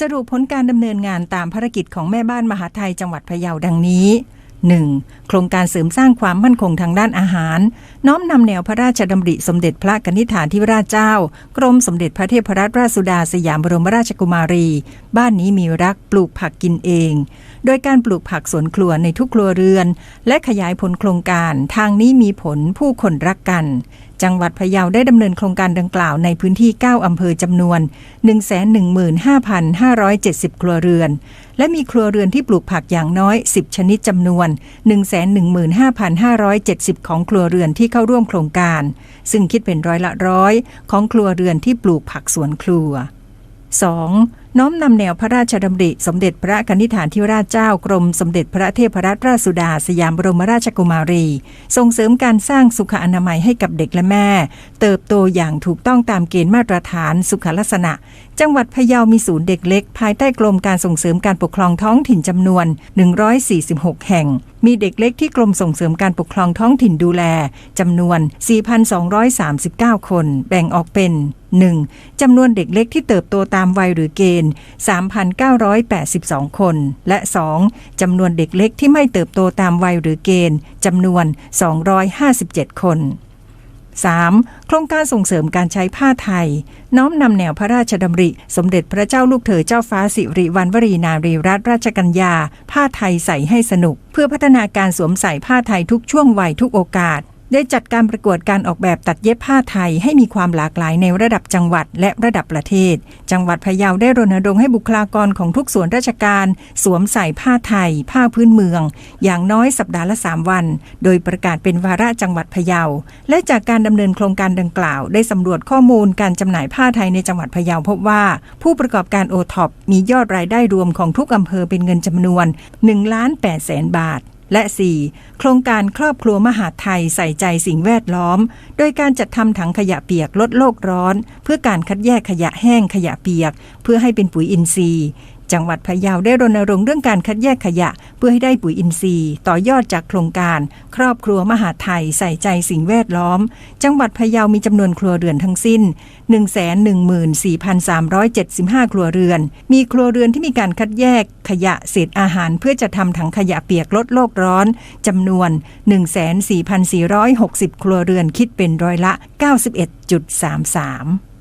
สรุปผลการดำเนินงานตามภารกิจของแม่บ้านมหาไทยจังหวัดพะเยาดังนี้ 1. โครงการเสริมสร้างความมั่นคงทางด้านอาหาร น้อมนำแนวพระราชดำริสมเด็จพระกนิษฐาธิราชเจ้า กรมสมเด็จพระเทพรัตนราชสุดาสยามบรมราชกุมารี บ้านนี้มีรักปลูกผักกินเอง โดยการปลูกผักสวนครัวในทุกครัวเรือน และขยายผลโครงการทางนี้มีผลผู้คนรักกัน จังหวัดพะเยาได้ดำเนินโครงการดังกล่าวในพื้นที่ 9 อำเภอจำนวน 115,570 ครัวเรือน และมีครัวเรือนที่ปลูกผักอย่างน้อย 10 ชนิดจำนวน 115,570 ของครัวเรือนที่เข้าร่วมโครงการ ซึ่งคิดเป็นร้อยละร้อยของครัวเรือนที่ปลูกผักสวนครัว 2. น้อมนำแนวพระราชดำริ สมเด็จพระกนิษฐานธิราชเจ้ากรมสมเด็จพระเทพรัตนราชสุดา สยามบรมราชกุมารี ส่งเสริมการสร้างสุขอนามัยให้กับเด็กและแม่ เติบโตอย่างถูกต้องตามเกณฑ์มาตรฐานสุขลักษณะ จังหวัดพะเยามีศูนย์เด็กเล็ก ภายใต้กรมการส่งเสริมการปกครองท้องถิ่นจำนวน 146 แห่ง มีเด็กเล็กที่กรมส่งเสริมการปกครองท้องถิ่นดูแลจำนวน 4,239 คน แบ่งออกเป็น 1. จำนวนเด็กเล็กที่เติบโตตามวัยหรือเกณฑ์3,982 คน และ 2. จำนวนเด็กเล็กที่ไม่เติบโตตามวัยหรือเกณฑ์จำนวน 257 คน 3. โครงการส่งเสริมการใช้ผ้าไทย น้อมนำแนวพระราชดำริ สมเด็จพระเจ้าลูกเธอเจ้าฟ้าสิริวัณวรีนารีรัตนราชกัญญา ผ้าไทยใส่ให้สนุก เพื่อพัฒนาการสวมใส่ผ้าไทยทุกช่วงวัยทุกโอกาส ได้จัดการประกวดการออกแบบตัดเย็บผ้าไทยให้มีความหลากหลายในระดับจังหวัดและระดับประเทศ จังหวัดพะเยาได้รณรงค์ให้บุคลากรของทุกส่วนราชการ สวมใส่ผ้าไทย ผ้าพื้นเมือง อย่างน้อยสัปดาห์ละ 3 วัน โดยประกาศเป็นวาระจังหวัดพะเยา และจากการดำเนินโครงการดังกล่าว ได้สำรวจข้อมูลการจำหน่ายผ้าไทยในจังหวัดพะเยาพบว่า ผู้ประกอบการโอท็อปมียอดรายได้รวมของทุกอำเภอเป็นเงินจำนวน1ล้าน8แสนบาท และ 4. โครงการครอบครัวมหาไทยใส่ใจสิ่งแวดล้อม โดยการจัดทำถังขยะเปียกลดโลกร้อน เพื่อการคัดแยกขยะแห้งขยะเปียก เพื่อให้เป็นปุ๋ยอินทรีย์ จังหวัดพะเยาได้รณรงค์เรื่องการคัดแยกขยะ เพื่อให้ได้ปุ๋ยอินทรีย์ ต่อยอดจากโครงการ ครอบครัวมหาไทยใส่ใจสิ่งแวดล้อม จังหวัดพะเยามีจำนวนครัวเรือนทั้งสิ้น 114,375 ครัวเรือน มีครัวเรือนที่มีการคัดแยกขยะเศษอาหาร เพื่อจะทำถังขยะเปียกลดโลกร้อนจำนวน 14,460 ครัวเรือนคิดเป็นร้อยละ 91.33